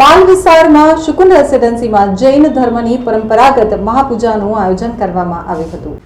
પાલ વિસ્તારમાં શુકુન રેસિડેન્સીમાં જૈન ધર્મની પરંપરાગત મહાપૂજાનું આયોજન કરવામાં આવ્યું હતું.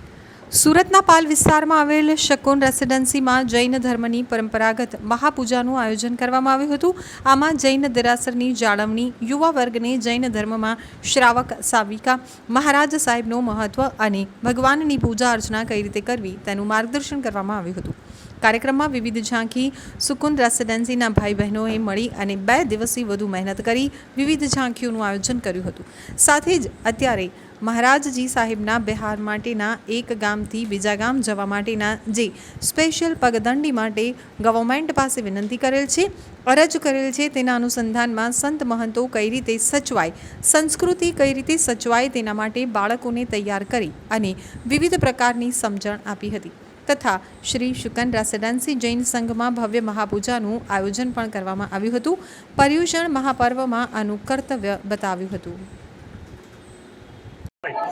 સુરતના પાલ વિસ્તારમાં આવેલ શકુન રેસિડેન્સીમાં જૈન ધર્મની પરંપરાગત મહાપૂજાનું આયોજન કરવામાં આવ્યું હતું. આમાં જૈન દેરાસરની જાળવણી, યુવા વર્ગને જૈન ધર્મમાં શ્રાવક, સાવિકા, મહારાજ સાહેબનું મહત્વ અને ભગવાનની પૂજા અર્ચના કઈ રીતે કરવી તેનું માર્ગદર્શન કરવામાં આવ્યું હતું. કાર્યક્રમમાં વિવિધ ઝાંખી સુકુન રેસિડેન્સીના ભાઈ બહેનોએ મળી અને બે દિવસથી વધુ મહેનત કરી વિવિધ ઝાંખીઓનું આયોજન કર્યું હતું. સાથે જ અત્યારે મહારાજજી સાહેબના બિહાર માટેના એક ગામથી બીજા ગામ જવા માટેના જે સ્પેશિયલ પગદંડી માટે ગવર્મેન્ટ પાસે વિનંતી કરેલ છે, અરજ કરેલ છે, તેના અનુસંધાનમાં સંત મહંતો કઈ રીતે સચવાય, સંસ્કૃતિ કઈ રીતે સચવાય તેના માટે બાળકોને તૈયાર કરી અને વિવિધ પ્રકારની સમજણ આપી હતી. તથા શ્રી શુકન રેસિડેન્સી જૈન સંઘમાં ભવ્ય મહાપૂજાનું આયોજન પણ કરવામાં આવ્યું હતું. પર્યુષણ મહાપર્વમાં આનું કર્તવ્ય બતાવ્યું હતું.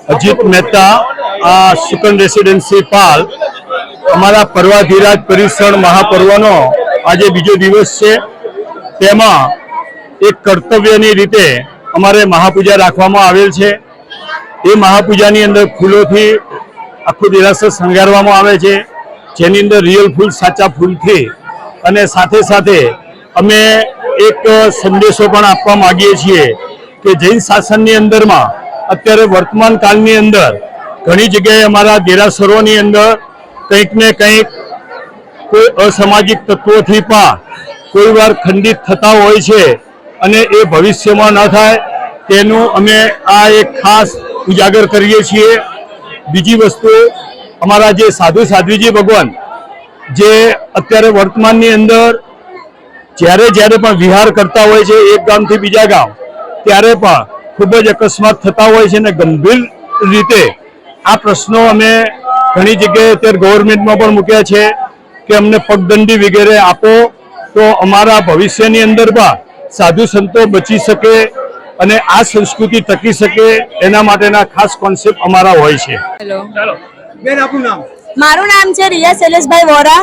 અજીત મહેતા, આ સુકન રેસિડેન્સી પાલ, અમારા પર્વાધિરાજ પરિસર મહાપર્વનો આજે બીજો દિવસ છે. તેમાં એક કર્તવ્યની રીતે અમારે મહાપૂજા રાખવામાં આવેલ છે. એ મહાપૂજાની અંદર ફૂલોથી આખું દેરાસર શણગારવામાં આવે છે. જેની અંદર રિયલ ફૂલ, સાચા ફૂલથી. અને સાથે સાથે અમે એક સંદેશો પણ આપવા માગીએ છીએ કે જૈન શાસનની અંદરમાં અત્યારે વર્તમાન કાળની અંદર ઘણી જગ્યાએ અમારા દેરાસરોની અંદર કંઈક ને કંઈક કોઈ અસામાજિક તત્વોથી પણ કોઈ વાર ખંડિત થતા હોય છે અને એ ભવિષ્યમાં ન થાય તેનું અમે આ એક ખાસ ઉજાગર કરીએ છીએ. બીજી વસ્તુ, અમારા જે સાધુ સાધ્વીજી ભગવાન, જે અત્યારે વર્તમાનની અંદર જ્યારે જ્યારે પણ વિહાર કરતા હોય છે એક ગામથી બીજા ગામ, ત્યારે પણ ખૂબ જ અકસ્માત થતા હોય છે અને ગંભીર રીતે આ પ્રશ્નો અમે ઘણી જગ્યાએ અત્યારે ગવર્મેન્ટમાં પણ મૂક્યા છે કે અમને પગદંડી વગેરે આપો તો અમારા ભવિષ્યની અંદર પણ સાધુ સંતો બચી શકે અને આ સંસ્કૃતિ ટકી શકે એના માટેના ખાસ કોન્સેપ્ટ અમારા હોય છે. બેન આપનું નામ? મારું નામ છે રિયા શૈલેષભાઈ વોરા.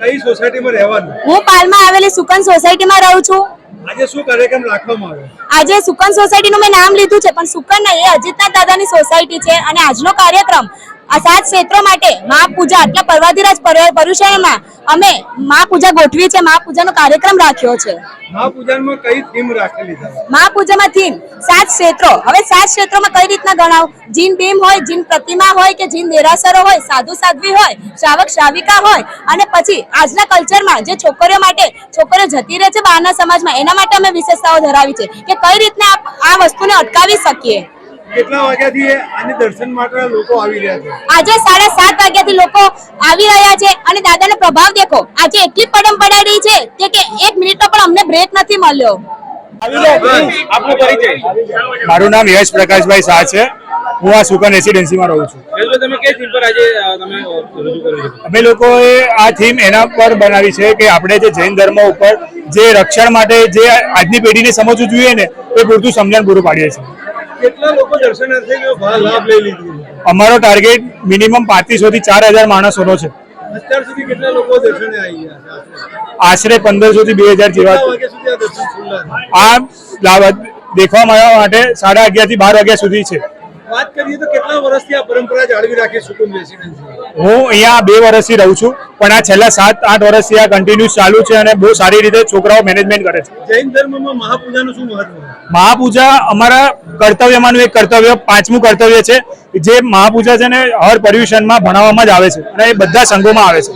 કઈ સોસાયટીમાં રહેવાનું? હું પાલમાં આવેલી સુકન સોસાયટીમાં રહું છું. આજે શું કાર્યક્રમ રાખવામાં આવ્યો? આજે સુકન સોસાયટીનું મેં નામ લીધું છે, પણ સુકન નહીં એ અજીતનાથ દાદાની સોસાયટી છે અને આજનો કાર્યક્રમ આ સાત ક્ષેત્રો માટે મહાપૂજા એટલે પર્વાધિરાજ પર- પર્યુષણમાં અમે મહાપૂજા ગોઠવી છે મહાપૂજાનો કાર્યક્રમ રાખ્યો છે. મહાપૂજનમાં કઈ થીમ રાખેલી છે મહાપૂજામાં થીમ સાત ક્ષેત્રો. હવે સાત ક્ષેત્રોમાં કઈ રીતના ગણાવ? જીન ભીમ હોય જીન પ્રતિમા હોય કે જીન દેરાસરો હોય સાધુ સાધ્વી હોય શ્રાવક શ્રાવિકા હોય અને પછી આજના કલ્ચરમાં જે છોકરીઓ માટે છોકરીઓ જતી રહે છે બહારના સમાજમાં એના માટે અમે વિશેષતાઓ ધરાવી છે કે કઈ રીતના આપ આ વસ્તુને અટકાવી શકીએ? કેટલા વાગ્યાથી આની દર્શન માટે લોકો આવી રહ્યા છે? આજે સાડા સાત વાગ્યાથી લોકો આવી રહ્યા છે અને દાદાનો પ્રભાવ દેખો. આજે એટલી પડમ રહી છે કે કે એક મિનિટનો પણ અમને બ્રેક નથી મળ્યો. મારું નામ યશ પ્રકાશભાઈ શાહ છે. હું આ સુકન રેસિડેન્સીમાં રહું છે. અમે લોકોએ આ થીમ એના પર બનાવી છે કે આપણે જે જૈન ધર્મ ઉપર જે રક્ષણ માટે જે આજની પેઢીને સમજવું જોઈએ ને એ પૂરતું સમજણ પૂરું પાડીએ છીએ. કેટલા લોકો દર્શનાર્થીઓ લાભ લઈ લીધું? અમારો ટાર્ગેટ મિનિમમ પાંત્રીસો થી ચાર હજાર માણસોનો છે. અત્યાર સુધી કેટલા લોકો દર્શને આવી ગયા આશરે પંદરસો થી બે હજાર જેવા આ લાભ દેખવા માટે સાડા અગિયારથી બાર વાગ્યા સુધી છે. વાત કરીએ તો કેટલા વર્ષથી આ પરંપરા જાળવી રાખી સુકુમ રેસિડેન્સી હું અહીંયા બે વર્ષથી રહું છું પણ આ છેલ્લા સાત આઠ વર્ષથી આ કન્ટિન્યુઅસ ચાલુ છે અને બહુ સારી રીતે છોકરાઓ મેનેજમેન્ટ કરે છે. જૈન ધર્મમાં મહાપૂજાનું શું મહત્વ? મહાપૂજા અમારા કર્તવ્યમાંનું એક કર્તવ્ય, પાંચમું કર્તવ્ય છે, જે મહાપૂજા છે ને હર પર્યુષણમાં ભણાવવામાં જ આવે છે અને એ બધા સંઘોમાં આવે છે.